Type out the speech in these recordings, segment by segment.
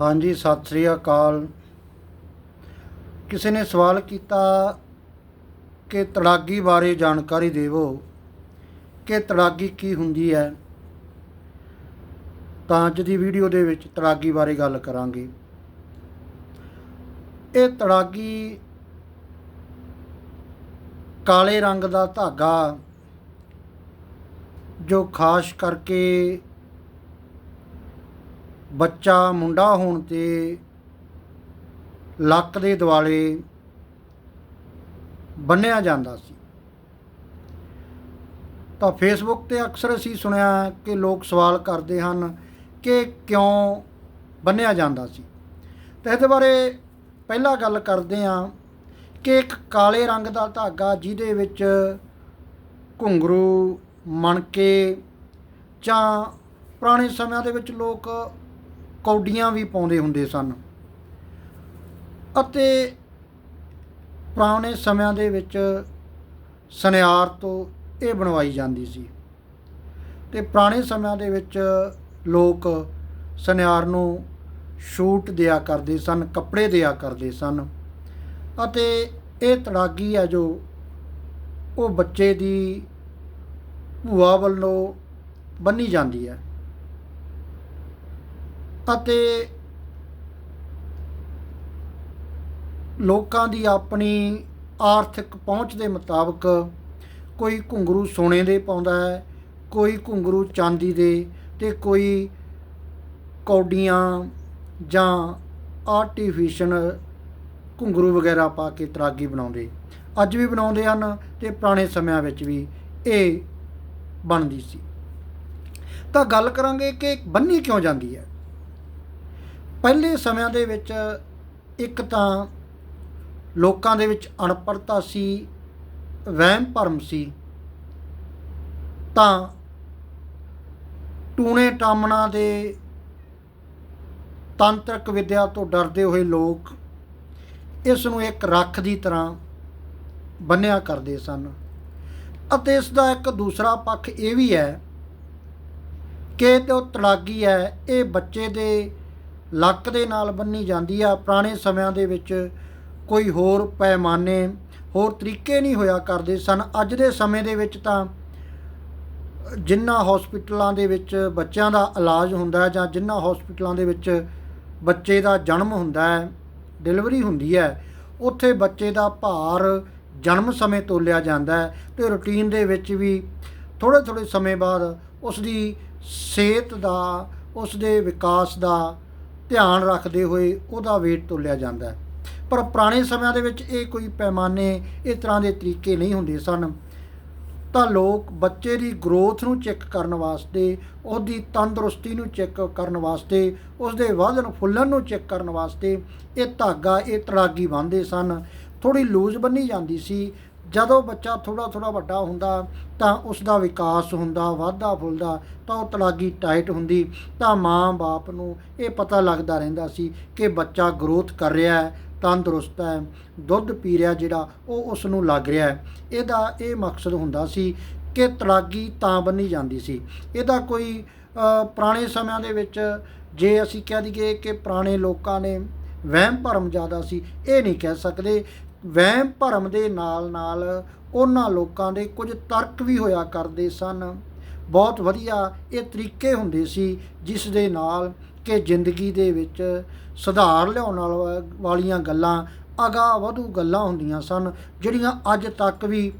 ਹਾਂਜੀ, ਸਤਿ ਸ੍ਰੀ ਅਕਾਲ। ਕਿਸੇ ਨੇ ਸਵਾਲ ਕੀਤਾ ਕਿ ਤੜਾਗੀ ਬਾਰੇ ਜਾਣਕਾਰੀ ਦੇਵੋ ਕਿ ਤੜਾਗੀ ਕੀ ਹੁੰਦੀ ਹੈ? ਤਾਂ ਅੱਜ ਦੀ ਵੀਡੀਓ ਦੇ ਵਿੱਚ ਤੜਾਗੀ ਬਾਰੇ ਗੱਲ ਕਰਾਂਗੇ। ਇਹ ਤੜਾਗੀ ਕਾਲੇ ਰੰਗ ਦਾ ਧਾਗਾ ਜੋ ਖਾਸ ਕਰਕੇ ਬੱਚਾ ਮੁੰਡਾ ਹੋਣ ਤੇ ਲੱਕ ਦੇ ਦੁਆਲੇ ਬੰਨਿਆ ਜਾਂਦਾ ਸੀ। ਤਾਂ ਫੇਸਬੁੱਕ ਤੇ ਅਕਸਰ ਅਸੀਂ ਸੁਣਿਆ ਕਿ ਲੋਕ ਸਵਾਲ ਕਰਦੇ ਹਨ ਕਿ ਕਿਉਂ ਬੰਨਿਆ ਜਾਂਦਾ ਸੀ। ਤਾਂ ਇਹਦੇ ਬਾਰੇ ਪਹਿਲਾਂ ਗੱਲ ਕਰਦੇ ਹਾਂ ਕਿ ਇੱਕ ਕਾਲੇ ਰੰਗ ਦਾ ਧਾਗਾ ਜਿਹਦੇ ਵਿੱਚ ਘੁੰਗਰੂ, ਮਣਕੇ ਜਾਂ ਪੁਰਾਣੇ ਸਮਿਆਂ ਦੇ ਵਿੱਚ ਲੋਕ ਕੌਡੀਆਂ ਵੀ ਪਾਉਂਦੇ ਹੁੰਦੇ ਸਨ। ਅਤੇ ਪੁਰਾਣੇ ਸਮਿਆਂ ਦੇ ਵਿੱਚ ਸੁਨਿਆਰ ਤੋਂ ਇਹ ਬਣਵਾਈ ਜਾਂਦੀ ਸੀ। ਤੇ ਪੁਰਾਣੇ ਸਮਿਆਂ ਦੇ ਵਿੱਚ ਲੋਕ ਸੁਨਿਆਰ ਨੂੰ ਸ਼ੂਟ ਦਿਆ ਕਰਦੇ ਸਨ, ਕੱਪੜੇ ਦਿਆ ਕਰਦੇ ਸਨ। ਅਤੇ ਇਹ ਤੜਾਗੀ ਹੈ ਜੋ ਉਹ ਬੱਚੇ ਦੀ ਭੂਆ ਵੱਲੋਂ ਬੰਨੀ ਜਾਂਦੀ ਹੈ। ਅਤੇ ਲੋਕਾਂ ਦੀ ਆਪਣੀ ਆਰਥਿਕ ਪਹੁੰਚ ਦੇ ਮੁਤਾਬਕ ਕੋਈ ਘੁੰਗਰੂ ਸੋਨੇ ਦੇ ਪਾਉਂਦਾ ਹੈ, ਕੋਈ ਘੁੰਗਰੂ ਚਾਂਦੀ ਦੇ ਤੇ ਕੋਈ ਕੌਡੀਆਂ ਜਾਂ ਆਰਟੀਫੀਸ਼ੀਅਲ ਘੁੰਗਰੂ ਵਗੈਰਾ ਪਾ ਕੇ ਤਰਾਗੀ ਬਣਾਉਂਦੇ। ਅੱਜ ਵੀ ਬਣਾਉਂਦੇ ਹਨ ਤੇ ਪੁਰਾਣੇ ਸਮਿਆਂ ਵਿੱਚ ਵੀ ਇਹ ਬਣਦੀ ਸੀ। ਤਾਂ ਗੱਲ ਕਰਾਂਗੇ ਕਿ ਬੰਨੀ ਕਿਉਂ ਜਾਂਦੀ ਹੈ? ਪਹਿਲੇ ਸਮਿਆਂ ਦੇ ਵਿੱਚ ਇੱਕ ਤਾਂ ਲੋਕਾਂ ਦੇ ਵਿੱਚ ਅਣਪੜਤਾ ਸੀ, ਵਹਿਮ ਭਰਮ ਸੀ। ਤਾਂ ਟੂਣੇ ਟਾਮਣਾ ਦੇ ਤਾਂਤਰਿਕ ਵਿਦਿਆ ਤੋਂ ਡਰਦੇ ਹੋਏ ਲੋਕ ਇਸ ਨੂੰ ਇੱਕ ਰੱਖ ਦੀ ਤਰ੍ਹਾਂ ਬੰਨਿਆ ਕਰਦੇ ਸਨ। ਅਤੇ ਇਸ ਦਾ ਇੱਕ ਦੂਸਰਾ ਪੱਖ ਇਹ ਵੀ ਹੈ ਕਿ ਤੇ ਉਹ ਤੜਾਗੀ ਹੈ, ਇਹ ਬੱਚੇ ਦੇ ਲੱਕ ਦੇ ਨਾਲ ਬੰਨੀ ਜਾਂਦੀ ਆ। ਪੁਰਾਣੇ ਸਮਿਆਂ ਦੇ ਵਿੱਚ ਕੋਈ ਹੋਰ ਪੈਮਾਨੇ ਹੋਰ ਤਰੀਕੇ ਨਹੀਂ ਹੋਇਆ ਕਰਦੇ ਸਨ। ਅੱਜ ਦੇ ਸਮੇਂ ਦੇ ਵਿੱਚ ਤਾਂ ਜਿੰਨਾ ਹਸਪੀਟਲਾਂ ਦੇ ਵਿੱਚ ਬੱਚਿਆਂ ਦਾ ਇਲਾਜ ਹੁੰਦਾ ਹੈ ਜਾਂ ਜਿੰਨਾ ਹਸਪੀਟਲਾਂ ਦੇ ਵਿੱਚ ਬੱਚੇ ਦਾ ਜਨਮ ਹੁੰਦਾ ਹੈ, ਡਿਲੀਵਰੀ ਹੁੰਦੀ ਹੈ, ਉੱਥੇ ਬੱਚੇ ਦਾ ਭਾਰ ਜਨਮ ਸਮੇਂ ਤੋਲਿਆ ਜਾਂਦਾ ਹੈ ਤੇ ਰੁਟੀਨ ਦੇ ਵਿੱਚ ਵੀ ਥੋੜੇ ਥੋੜੇ ਸਮੇਂ ਬਾਅਦ ਉਸ ਦੀ ਸਿਹਤ ਦਾ ਉਸ ਦੇ ਵਿਕਾਸ ਦਾ ਧਿਆਨ ਰੱਖਦੇ ਹੋਏ ਉਹਦਾ weight ਤੋਲਿਆ ਜਾਂਦਾ ਹੈ। ਪਰ ਪੁਰਾਣੇ ਸਮਿਆਂ ਦੇ ਵਿੱਚ ਇਹ ਕੋਈ ਪੈਮਾਨੇ ਇਸ ਤਰ੍ਹਾਂ ਦੇ ਤਰੀਕੇ ਨਹੀਂ ਹੁੰਦੇ ਸਨ। ਤਾਂ ਲੋਕ ਬੱਚੇ ਦੀ ਗਰੋਥ ਨੂੰ ਚੈੱਕ ਕਰਨ ਵਾਸਤੇ, ਉਹਦੀ ਤੰਦਰੁਸਤੀ ਨੂੰ ਚੈੱਕ ਕਰਨ ਵਾਸਤੇ, ਉਸਦੇ ਵਧਣ ਫੁੱਲਣ ਨੂੰ ਚੈੱਕ ਕਰਨ ਵਾਸਤੇ ਇਹ ਧਾਗਾ, ਇਹ ਤੜਾਗੀ ਬੰਨ੍ਹਦੇ ਸਨ। ਥੋੜੀ ਲੂਜ਼ ਬੰਨੀ ਜਾਂਦੀ ਸੀ ਜਦੋਂ ਬੱਚਾ ਥੋੜਾ ਥੋੜਾ ਵੱਡਾ ਹੁੰਦਾ, ਤਾਂ ਉਸ ਦਾ ਵਿਕਾਸ ਹੁੰਦਾ, ਵਾਧਾ ਫੁੱਲਦਾ, ਤਾਂ ਉਹ ਤੜਾਗੀ ਟਾਈਟ ਹੁੰਦੀ, ਤਾਂ ਮਾਂ-ਬਾਪ ਨੂੰ ਇਹ ਪਤਾ ਲੱਗਦਾ ਰਹਿੰਦਾ ਸੀ ਕਿ ਬੱਚਾ ਗਰੋਥ ਕਰ ਰਿਹਾ ਹੈ, ਤੰਦਰੁਸਤ ਹੈ, ਦੁੱਧ ਪੀ ਰਿਹਾ ਜਿਹੜਾ ਉਹ ਉਸ ਨੂੰ ਲੱਗ ਰਿਹਾ ਹੈ। ਇਹਦਾ ਇਹ ਮਕਸਦ ਹੁੰਦਾ ਸੀ ਕਿ ਤਲਾਗੀ ਤਾਂ ਬੰਨੀ ਜਾਂਦੀ ਸੀ। ਇਹਦਾ ਕੋਈ ਪੁਰਾਣੇ ਸਮਿਆਂ ਦੇ ਵਿੱਚ ਜੇ ਅਸੀਂ ਕਹਿ ਦਈਏ ਕਿ ਪੁਰਾਣੇ ਲੋਕਾਂ ਨੇ ਵਹਿਮ ਭਰਮ ਜ਼ਿਆਦਾ ਸੀ, ਇਹ ਨਹੀਂ ਕਹਿ ਸਕਦੇ ਵਹਿਮ ਭਰਮ ਦੇ ਨਾਲ ਨਾਲ ਉਹਨਾਂ ਲੋਕਾਂ ਦੇ ਕੁਝ ਤਰਕ ਵੀ ਹੋਇਆ ਕਰਦੇ ਸਨ। ਬਹੁਤ ਵਧੀਆ ਇਹ ਤਰੀਕੇ ਹੁੰਦੇ ਸੀ ਜਿਸ ਦੇ ਨਾਲ ਕਿ ਜ਼ਿੰਦਗੀ ਦੇ ਵਿੱਚ ਸੁਧਾਰ ਲਿਆਉਣ ਵਾਲੀਆਂ ਗੱਲਾਂ ਅਗਾ ਵਧੂ ਗੱਲਾਂ ਹੁੰਦੀਆਂ ਸਨ, ਜਿਹੜੀਆਂ ਅੱਜ ਤੱਕ ਵੀ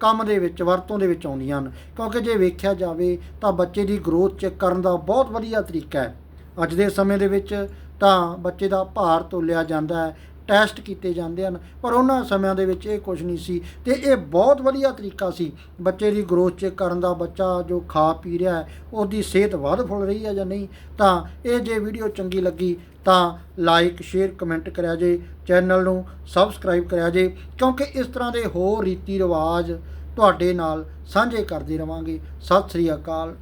ਕੰਮ ਦੇ ਵਿੱਚ, ਵਰਤੋਂ ਦੇ ਵਿੱਚ ਆਉਂਦੀਆਂ ਹਨ। ਕਿਉਂਕਿ ਜੇ ਵੇਖਿਆ ਜਾਵੇ ਤਾਂ ਬੱਚੇ ਦੀ ਗਰੋਥ ਚੈੱਕ ਕਰਨ ਦਾ ਬਹੁਤ ਵਧੀਆ ਤਰੀਕਾ ਹੈ। ਅੱਜ ਦੇ ਸਮੇਂ ਦੇ ਵਿੱਚ ਤਾਂ ਬੱਚੇ ਦਾ ਭਾਰ ਤੋਲਿਆ ਜਾਂਦਾ ਹੈ। ਟੈਸਟ ਕੀਤੇ ਜਾਂਦੇ ਹਨ, ਪਰ ਉਹਨਾਂ ਸਮਿਆਂ ਦੇ ਵਿੱਚ ਇਹ ਕੁਝ ਨਹੀਂ ਸੀ ਤੇ ਇਹ ਬਹੁਤ ਵਧੀਆ ਤਰੀਕਾ ਸੀ। ਬੱਚੇ ਦੀ ਗਰੋਥ ਚੈੱਕ ਕਰਨ ਦਾ ਬੱਚਾ ਜੋ ਖਾ ਪੀ ਰਿਹਾ ਹੈ, ਉਹਦੀ ਸਿਹਤ ਵੱਧ ਫੁੱਲ ਰਹੀ ਹੈ ਜਾਂ ਨਹੀਂ, ਤਾਂ ਇਹ ਜੇ ਵੀਡੀਓ ਚੰਗੀ ਲੱਗੀ ਤਾਂ ਲਾਈਕ, ਸ਼ੇਅਰ, ਕਮੈਂਟ ਕਰਿਆ ਜੇ, ਚੈਨਲ ਨੂੰ ਸਬਸਕ੍ਰਾਈਬ ਕਰਿਆ ਜੇ, ਕਿਉਂਕਿ ਇਸ ਤਰ੍ਹਾਂ ਦੇ ਹੋਰ ਰੀਤੀ ਰਿਵਾਜ ਤੁਹਾਡੇ ਨਾਲ ਸਾਂਝੇ ਕਰਦੇ ਰਵਾਂਗੇ। ਸਤਿ ਸ੍ਰੀ ਅਕਾਲ।